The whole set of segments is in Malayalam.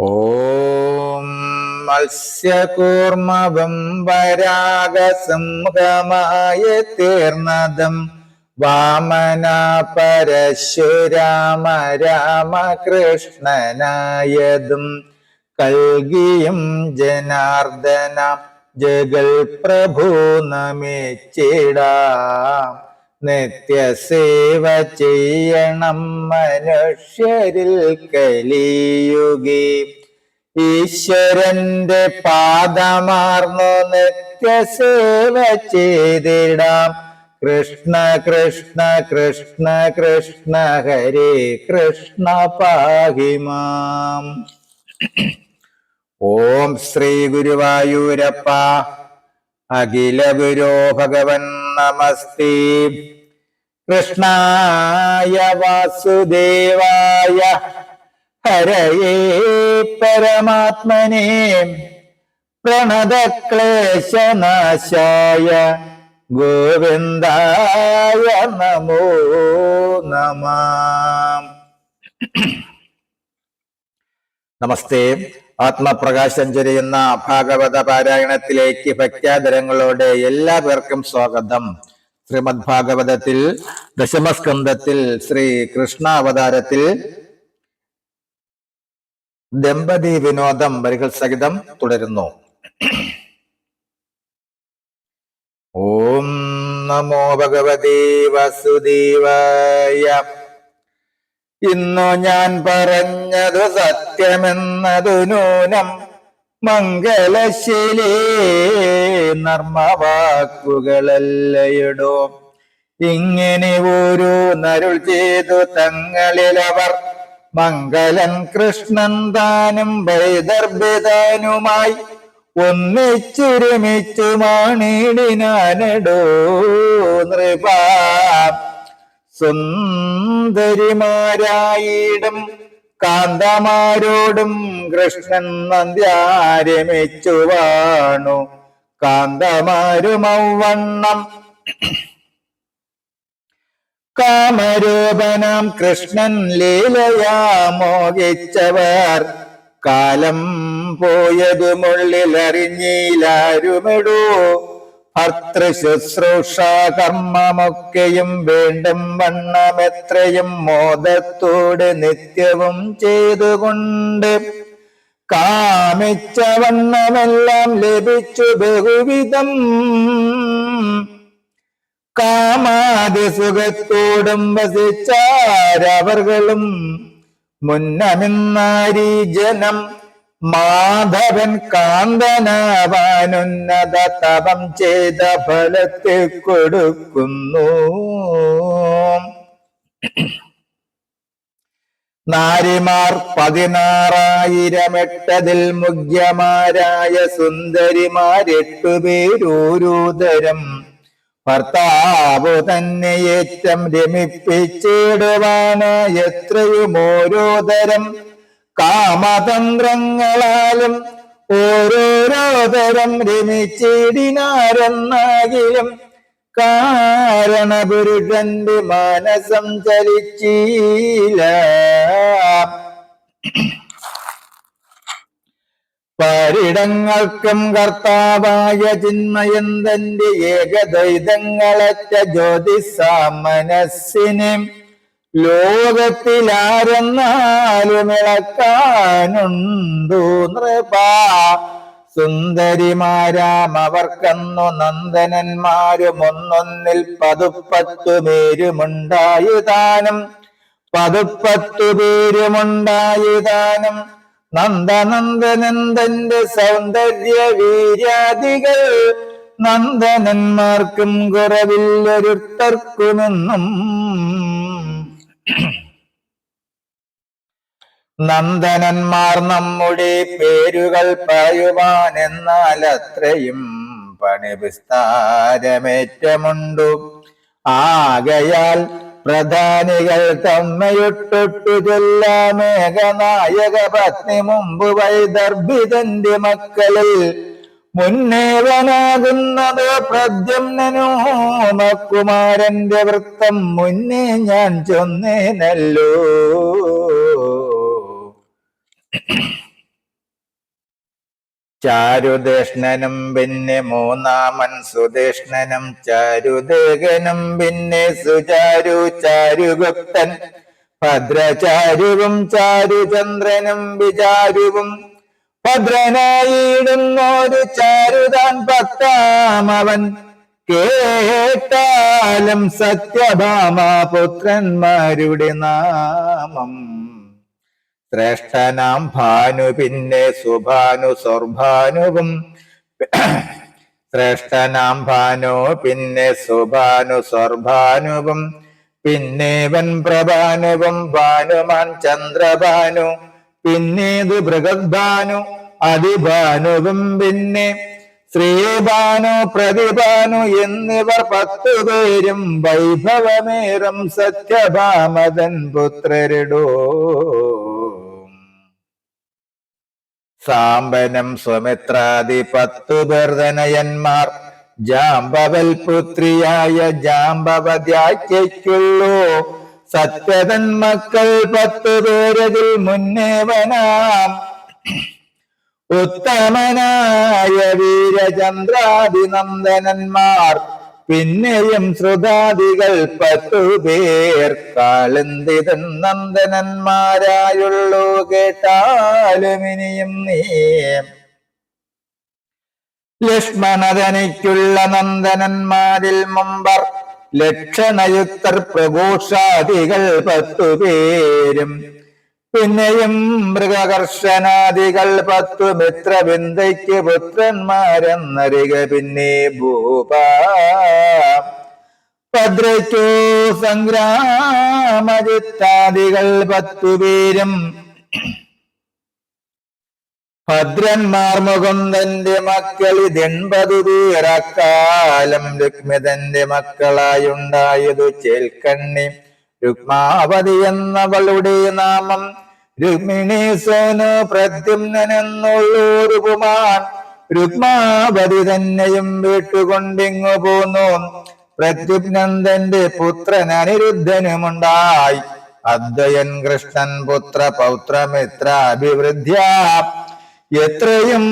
ഓം മത്സ്യകൂർമ്മവം വരാഗസംഹമായ തീർന്നതും. വാമന പരശുരാമ രാമകൃഷ്ണനായതും. കൽകിയും ജനാർദ്ദന ജഗൽ പ്രഭു നമിച്ചിടാം. നിത്യസേവ ചെയ്യണം മനുഷ്യരിൽ കലിയുകി ഈശ്വരന്റെ പാദമാർന്നു നിത്യസേവ ചെയ്തിടാം. കൃഷ്ണ കൃഷ്ണ കൃഷ്ണ കൃഷ്ണ ഹരേ കൃഷ്ണ പാഹിമാം. ഓം ശ്രീ ഗുരുവായൂരപ്പ. അഖില ഗുരോ ഭഗവൻ നമസ്തേ. കൃഷ്ണായ വാസുദേവായ ഹരയേ പരമാത്മനെ. പ്രണതക്ലേശനാശായ ഗോവിന്ദായ നമോ നമ. നമസ്തേ. ആത്മപ്രകാശം ചൊരിയുന്ന ഭാഗവത പാരായണത്തിലേക്ക് ഭക്യാദരങ്ങളോടെ എല്ലാ പേർക്കും സ്വാഗതം. ശ്രീമദ് ഭാഗവതത്തിൽ ദശമസ്കന്ധത്തിൽ ശ്രീ കൃഷ്ണ അവതാരത്തിൽ ദമ്പതി വിനോദം വരികൾ സഹിതം തുടരുന്നു. ഓം നമോ ഭഗവതി വസുദേവായ ഇന്നു ഞാൻ പറഞ്ഞതു സത്യമെന്നതു നൂനം മംഗലശീലേ നർമ്മവാക്കുകളല്ലയിടോ. ഇങ്ങനെ ഓരോ നരുൾ ചെയ്തു തങ്ങളിലവർ മംഗലൻ കൃഷ്ണൻ താനും വൈദർഭിതാനുമായി ഒന്നിച്ചുരുമിച്ചു മാണിടിനാനടോ നൃപാ സുന്ദരിമാരായിടും കാന്തമാരോടും കൃഷ്ണൻ നന്ദ്യാരമിച്ചു വാണു കാന്തമാരുമവണ്ണം കാമരൂപനാം കൃഷ്ണൻ ലീലയാ മോഹിച്ചവർ. കാലം പോയതുമുള്ളിൽ അറിഞ്ഞില്ലാരുമിടൂ ഭർത്തൃശുശ്രൂഷ കർമ്മമൊക്കെയും വീണ്ടും വണ്ണമെത്രയും മോദത്തോടെ നിത്യവും ചെയ്തുകൊണ്ട് കാമിച്ച വണ്ണമെല്ലാം ലഭിച്ചു ബഹുവിധം. കാമാതി സുഖത്തോടും വസിച്ചാരവർകളും മുന്നമിന്നാരി ജനം മാധവൻ കാന്തനാവാനുന്നത തപം ചെയ്ത ഫലത്തെ കൊടുക്കുന്നു. നാരിമാർ പതിനാറായിരമെട്ടതിൽ മുഖ്യമാരായ സുന്ദരിമാരെട്ടു പേരൂരൂതരം. ഭർത്താവ് തന്നെ ഏറ്റം രമിപ്പിച്ചിടുവാന് എത്രയും ഓരോതരം കാമതന്ത്രങ്ങളാലും ഓരോരോ തരം രമിച്ചിടിനാരെന്നാകിലും കാരണപുരുഷന്റെ മാനസം ചലിച്ചീല പരിടങ്ങൾക്കും കർത്താവായ ചിന്മയന്തന്റെ ഏകദ്വൈതങ്ങളറ്റ ജ്യോതിസാ മനസ്സിനെ ലോകത്തിലാരെന്നാലും ഇളക്കാനുണ്ടു നൃപാ സുന്ദരിമാരാം അവർക്കന്നു നന്ദനന്മാരും ഒന്നൊന്നിൽ പതുപ്പത്തു പേരുമുണ്ടായുതാനും നന്ദനന്ദനന്ദന്റെ സൗന്ദര്യ വീര്യാദികൾ നന്ദനന്മാർക്കും കുറവില്ലൊരുത്തർക്കുമെന്നും നന്ദനന്മാർ നമ്മുടെ പേരുകൾ പറയുവാൻ എന്നാൽ അത്രയും പണി വിസ്താരമേറ്റമുണ്ടു. ആകയാൽ പ്രധാനികൾ തമ്മയൊട്ടൊട്ടു ചൊല്ലാമേഘനായക പത്നി മുമ്പ് വൈദർഭിതന്റെ മക്കളിൽ മുന്നേവനാകുന്നത് പ്രദ്യുമ്നോ മക്കുമാരന്റെ വൃത്തം മുന്നേ ഞാൻ ചൊന്നേനല്ലോ. ചാരുദേഷ്ണനും പിന്നെ മൂന്നാമൻ സുദേഷ്ണനും ചാരുദേഹനും പിന്നെ സുചാരു ചാരുഗുപ്തൻ. ഭദ്രചാരുവും ചാരുചന്ദ്രനും വിചാരുവും ഭദ്രനായിടുന്നൊരു ചാരുതാൻ പത്താമവൻ കേട്ടാലും സത്യഭാമ പുത്രന്മാരുടെ നാമം. ശ്രേഷ്ഠനാം ഭാനു പിന്നെ സുഭാനു സ്വർഭാനുവും. ശ്രേഷ്ഠനാം ഭാനു പിന്നെ സുഭാനു സ്വർഭാനുവും. പിന്നേവൻ പ്രഭാനുവും ഭാനുമാൻ ചന്ദ്രഭാനു. പിന്നേത് ബൃഹദ്ഭാനു അതിഭാനുവും പിന്നെ ശ്രീഭാനു പ്രതിഭാനു എന്നിവർ പത്തുപേരും വൈഭവമേറും സത്യഭാമതൻ പുത്രരിടോ. സാമ്പനം സ്വമിത്രാദി പത്തു പേർതനയന്മാർ ജാമ്പവൽ പുത്രിയായ ജാമ്പവ്യാഖ്യയ്ക്കുള്ളൂ സത്യതൻ മക്കൾ പത്തു പേരതിൽ മുന്നേവനാം. ഉത്തമനായ വീരചന്ദ്രാദിനന്ദനന്മാർ പിന്നെയും ശ്രുതാദികൾ പത്തു പേർ. കാളന്തിതൻ നന്ദനന്മാരായുള്ളൂ കേട്ടാലും ഇനിയും നീ. ലക്ഷ്മണതനിക്കുള്ള നന്ദനന്മാരിൽ മുമ്പർ ലക്ഷണയുക്തർ പ്രഘോഷാദികൾ പത്തു പേരും. പിന്നെയും മൃഗകർഷനാദികൾ പത്തു മിത്രബിന്ദയ്ക്ക് പുത്രന്മാരെന്നറിക പിന്നെ ഭൂപ. ഭദ്രയ്ക്കു സംഗ്രാമജിത്താദികൾ പത്തുപേരും ഭദ്രന്മാർ മുകുന്ദന്റെ മക്കൾ ഇതെൺപതു പേരക്കാലം രുക്മിതന്റെ മക്കളായുണ്ടായതു ചേൽക്കണ്ണി. രുക്മാവതി എന്നവളുടെ നാമം പ്രദ്യുനെന്നുള്ളൂരു കുമാൻ രുക്മാവതി തന്നെയും വീട്ടുകൊണ്ടിങ്ങു പോന്നു. പ്രത്യുപ്നന്ദന്റെ പുത്രൻ അനിരുദ്ധനുമുണ്ടായി അദ്വയൻ കൃഷ്ണൻ പുത്ര പൗത്രമിത്ര അഭിവൃദ്ധ്യ എത്രയും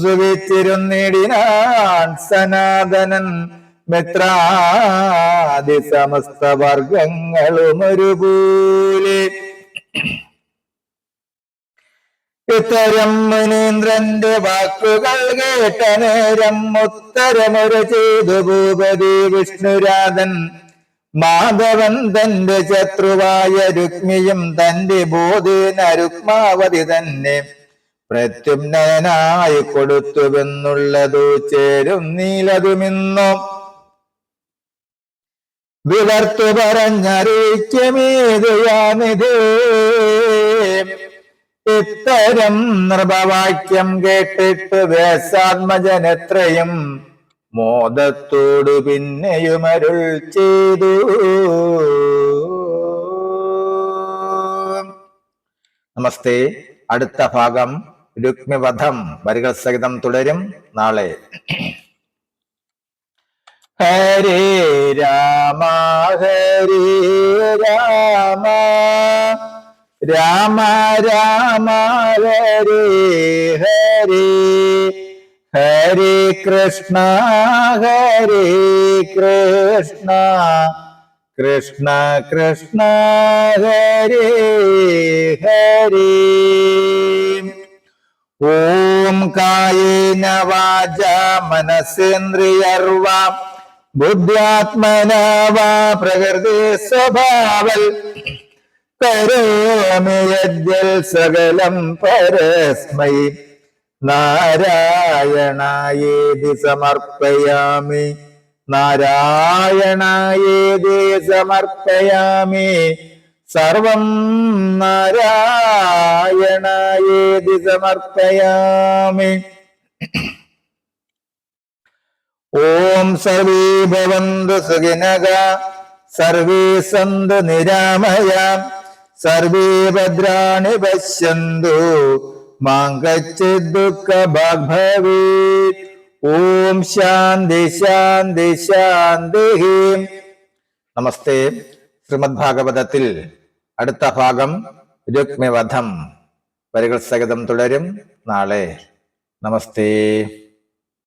സുവിച്ചിരുന്നിടിനാൻ സനാതനൻ മിത്രാദി സമസ്ത വർഗങ്ങളും ഒരുപോലെ ഇത്തരം മുനീന്ദ്രന്റെ വാക്കുകൾ കേട്ട നേരം ഉത്തരമൊരു ചെയ്തു ഭൂപതി വിഷ്ണുരാധൻ. മാധവൻ തന്റെ ശത്രുവായ രുക്മിയും തന്റെ ബോധേന രുക്മാവതി തന്നെ പ്രത്യുന്നയനായി കൊടുത്തുവെന്നുള്ളതു ചേരും നീലതുമിന്നും. വിവർത്ത് പറഞ്ഞറിയിക്കുമേതുയാനിത് ഇത്തരം നൃപവാക്യം കേട്ടിട്ട് വേസാത്മജനെത്രയും മോദത്തോടു പിന്നെയുമരുൾ ചെയ്തു. നമസ്തേ. അടുത്ത ഭാഗം രുക്മിവധം. വരികൾ സഹിതം തുടരും. നാളെ. ഹരേ രാമ ഹരേ രാമ രാമ രാമ ഹരേ ഹരേ ഹരേ കൃഷ്ണ ഹരേ കൃഷ്ണ കൃഷ്ണ കൃഷ്ണ ഹരേ ഹരേ ഓം കായേന വാച മനസേന്ദ്രിയർവ ബുദ്ധ്യാത്മന വാ പ്രകൃതി സ്വഭാവൽ. കരോമി യദ്യൽ സകലം പരസ്മൈ. നാരായണായേതി സമർപ്പയാമി. നാരായണായേതി സമർപ്പയാമി. സർവം നാരായണായേതി സമർപ്പയാമി. ഓം സർവേ ഭവന്തു സുഖിനക സർവീ സന്തു നിരാമയ സർവീ ഭദ്രാണി പശ്യന്തു മാങ്കച്ചിത് ദുഃഖ ഭവേത് ഓം ശാന്തി ശാന്തി ശാന്തി. നമസ്തേ. ശ്രീമദ് ഭാഗവതത്തിൽ അടുത്ത ഭാഗം രുക്മിവധം. വരികൾ സഹിതം തുടരും. നാളെ. നമസ്തേ.